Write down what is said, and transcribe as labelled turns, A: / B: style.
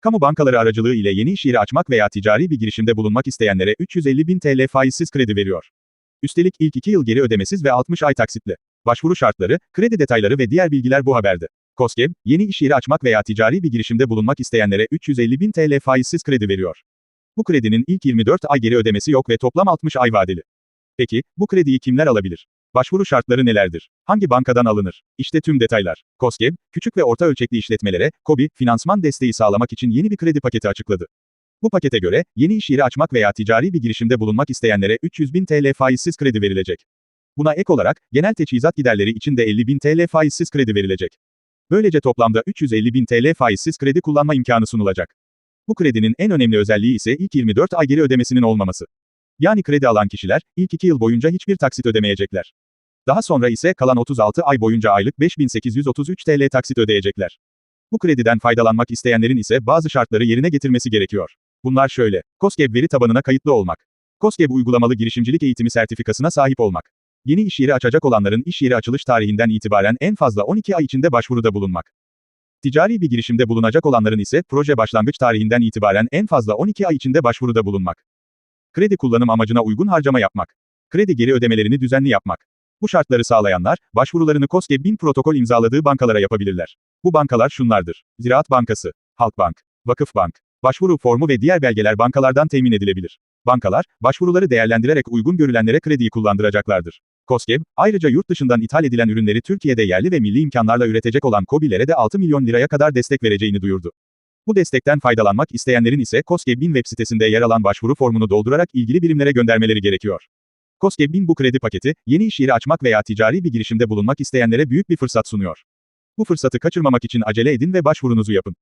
A: Kamu bankaları aracılığı ile yeni iş yeri açmak veya ticari bir girişimde bulunmak isteyenlere 350 bin TL faizsiz kredi veriyor. Üstelik ilk 2 yıl geri ödemesiz ve 60 ay taksitle. Başvuru şartları, kredi detayları ve diğer bilgiler bu haberde. KOSGEB, yeni iş yeri açmak veya ticari bir girişimde bulunmak isteyenlere 350 bin TL faizsiz kredi veriyor. Bu kredinin ilk 24 ay geri ödemesi yok ve toplam 60 ay vadeli. Peki, bu krediyi kimler alabilir? Başvuru şartları nelerdir? Hangi bankadan alınır? İşte tüm detaylar. KOSGEB, küçük ve orta ölçekli işletmelere, KOBİ, finansman desteği sağlamak için yeni bir kredi paketi açıkladı. Bu pakete göre, yeni iş yeri açmak veya ticari bir girişimde bulunmak isteyenlere 300 bin TL faizsiz kredi verilecek. Buna ek olarak, genel teçhizat giderleri için de 50 bin TL faizsiz kredi verilecek. Böylece toplamda 350 bin TL faizsiz kredi kullanma imkanı sunulacak. Bu kredinin en önemli özelliği ise ilk 24 ay geri ödemesinin olmaması. Yani kredi alan kişiler, ilk 2 yıl boyunca hiçbir taksit ödemeyecekler. Daha sonra ise kalan 36 ay boyunca aylık 5833 TL taksit ödeyecekler. Bu krediden faydalanmak isteyenlerin ise bazı şartları yerine getirmesi gerekiyor. Bunlar şöyle. KOSGEB veri tabanına kayıtlı olmak. KOSGEB uygulamalı girişimcilik eğitimi sertifikasına sahip olmak. Yeni iş yeri açacak olanların iş yeri açılış tarihinden itibaren en fazla 12 ay içinde başvuruda bulunmak. Ticari bir girişimde bulunacak olanların ise proje başlangıç tarihinden itibaren en fazla 12 ay içinde başvuruda bulunmak. Kredi kullanım amacına uygun harcama yapmak. Kredi geri ödemelerini düzenli yapmak. Bu şartları sağlayanlar, başvurularını KOSGEB 1000 protokol imzaladığı bankalara yapabilirler. Bu bankalar şunlardır. Ziraat Bankası, Halkbank, Vakıfbank. Başvuru formu ve diğer belgeler bankalardan temin edilebilir. Bankalar, başvuruları değerlendirerek uygun görülenlere krediyi kullandıracaklardır. KOSGEB, ayrıca yurt dışından ithal edilen ürünleri Türkiye'de yerli ve milli imkanlarla üretecek olan KOBİ'lere de 6 milyon liraya kadar destek vereceğini duyurdu. Bu destekten faydalanmak isteyenlerin ise 1000 web sitesinde yer alan başvuru formunu doldurarak ilgili birimlere göndermeleri gerekiyor. 1000 bu kredi paketi, yeni iş yeri açmak veya ticari bir girişimde bulunmak isteyenlere büyük bir fırsat sunuyor. Bu fırsatı kaçırmamak için acele edin ve başvurunuzu yapın.